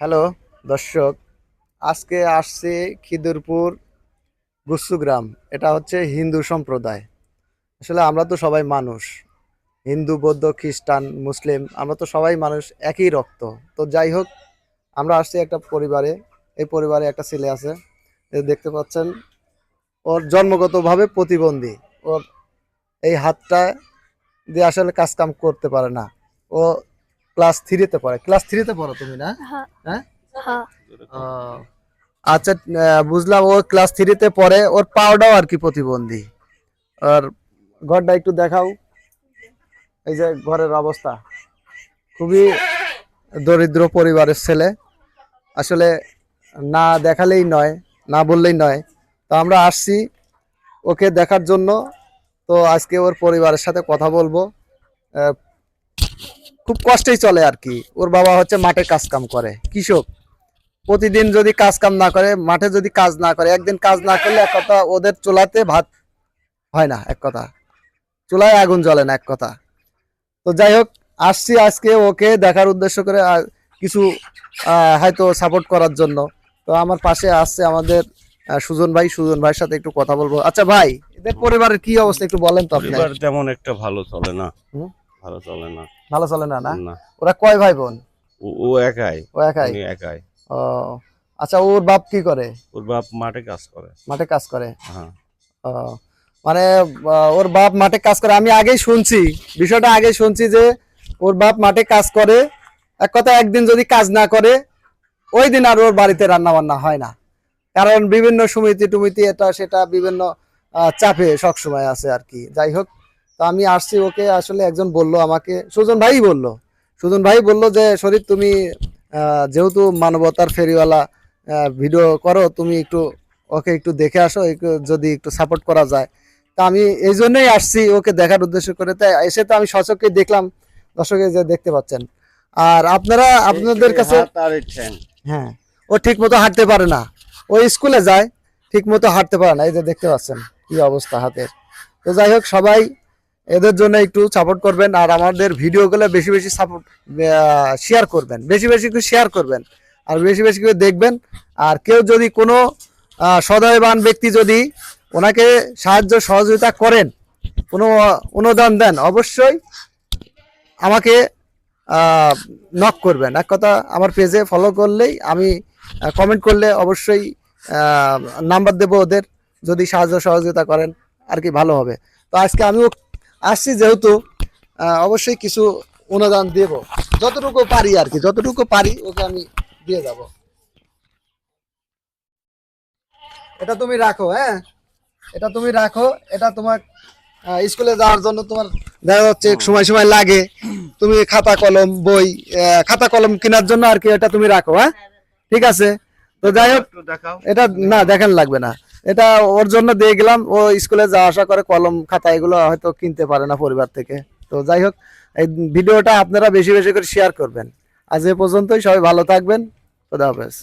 Hello, দর্শক, আজকে আসছি খিদুরপুর গুসুগ্রাম এটা হচ্ছে হিন্দু সম্প্রদায়। আসলে আমরা তো সবাই মানুষ, হিন্দু, বৌদ্ধ, খ্রিস্টান, মুসলিম, আমরা তো সবাই মানুষ একই রক্ত। তো যাই হোক, আমরা আসছি একটা পরিবারে, এই পরিবারে একটা ছেলে আছে দেখতে পাচ্ছেন, ওর জন্মগতভাবে প্রতিবন্ধী। ওর এই হাতটা দিয়ে আসলে কাজকাম করতে পারে না। ও ক্লাস থ্রিতে পড়ে। ক্লাস থ্রিতে পড়ো তুমি না? হ্যাঁ। হ্যাঁ? হ্যাঁ। আচ্ছা বুঝলাম ও ক্লাস থ্রিতে পড়ে ওর পাওটাও আর কি প্রতিবন্ধী। আর ঘরটা একটু দেখাও। এই যে ঘরের অবস্থা। খুবই দরিদ্র পরিবারের ছেলে। আসলে না দেখালেই নয় না বললেই নয়। তো আমরা আসছি ওকে দেখার জন্য। তো আজকে ওর পরিবারের সাথে কথা বলব। খুব কষ্টেই চলে আর কি। ওর বাবা হচ্ছে মাঠে কাজ কাম করে। কৃষক। প্রতিদিন যদি কাজ কাম না করে মাঠে যদি কাজ না করে একদিন কাজ না করলে এক কথা ওদের চুলাতে ভাত হয় না এক কথা। চুলায় আগুন জ্বলে না এক কথা। তো যাই হোক আসছি আজকে ওকে দেখার উদ্দেশ্য করে আর কিছু আহ, হয়তো সাপোর্ট করার জন্য। তো আমার পাশে আসছে আমাদের সুজন ভাই। সুজন ভাইয়ের সাথে একটু কথা বলব। আচ্ছা ভাই এদের পরিবারের কি অবস্থা একটু বলেন তো আপনি। তেমন একটা ভালো চলে না? ভালো চলে না। ভালো চলে না না? ওরা কয় ভাই বোন ও- একাই। ও একাই? উনি একাই। ও আচ্ছা ওর বাপ কি করে? ওর বাপ মাঠে কাজ করে। মাঠে কাজ করে? হ্যাঁ। ও, মানে ওর বাপ মাঠে কাজ করে। আমি আগেই শুনছি বিষয়টা আগেই শুনছি যে ওর বাপ মাঠে কাজ করে। এক কথা একদিন যদি কাজ না করে ওই দিন আর ওর বাড়িতে রান্না বান্না হয় না। কারণ বিভিন্ন সমিতি টুমিতি এটা সেটা বিভিন্ন চাপে সবসময় আছে আর কি। যাই হোক তো আমি আসছি ওকে আসলে একজন বলল আমাকে সুজন ভাই বলল। সুজন ভাই বলল যে শরীর তুমি যেহেতু মানবতার ফেরিওয়ালা ভিডিও করো তুমি একটু ওকে একটু দেখে আসো একটু যদি একটু সাপোর্ট করা যায়। তা আমি এই জন্যই আসছি ওকে দেখার উদ্দেশ্য করে। তাই এসে তো আমি সচককে দেখলাম দর্শকে যে দেখতে পাচ্ছেন। আর আপনারা আপনাদের কাছে। হ্যাঁ ও ঠিক মতো হাঁটতে পারে না। ও স্কুলে যায় ঠিক মতো হাঁটতে পারে না এই যে দেখতে পাচ্ছেন কি অবস্থা হাতের। তো যাই হোক সবাই এদের জন্য একটু সাপোর্ট করবেন আর আমাদের ভিডিওগুলো বেশি বেশি সাপোর্ট শেয়ার করবেন। বেশি বেশি করে শেয়ার করবেন আর বেশি বেশি করে দেখবেন। আর কেউ যদি কোনো সদয়বান ব্যক্তি যদি ওনাকে সাহায্য সহযোগিতা করেন, কোনো অনুদান দেন, অবশ্যই আমাকে নক করবেন। এক কথা, আমার পেজে ফলো করলেই আমি কমেন্ট করলে অবশ্যই নাম্বার দেবো ওদের। যদি সাহায্য সহযোগিতা করেন, আর কি ভালো হবে। তো আজকে আমিও আসছি যেহেতু অবশ্যই কিছু অনুদান দেব। যতটুকু পারি আর কি যতটুকু পারি ওকে আমি দিয়ে যাব। এটা তুমি রাখো হ্যাঁ? এটা তুমি রাখো এটা তোমার স্কুলে যাওয়ার জন্য তোমার দেখা যাচ্ছে সময় সময় লাগে। তুমি খাতা কলম বই আহ, খাতা কলম কেনার জন্য আর কি এটা তুমি রাখো হ্যাঁ? ঠিক আছে? তো যাই হোক এটা না দেখান লাগবে না। এটা ওর জন্য দিয়ে গেলাম। ও স্কুলে যাওয়া আসা করে কলম, খাতা এগুলো হয়তো কিনতে পারে না পরিবার থেকে। তো যাই হোক, এই ভিডিওটা আপনারা বেশি বেশি করে শেয়ার করবেন। আজ এ পর্যন্তই, সবাই ভালো থাকবেন। খোদা হাফেজ।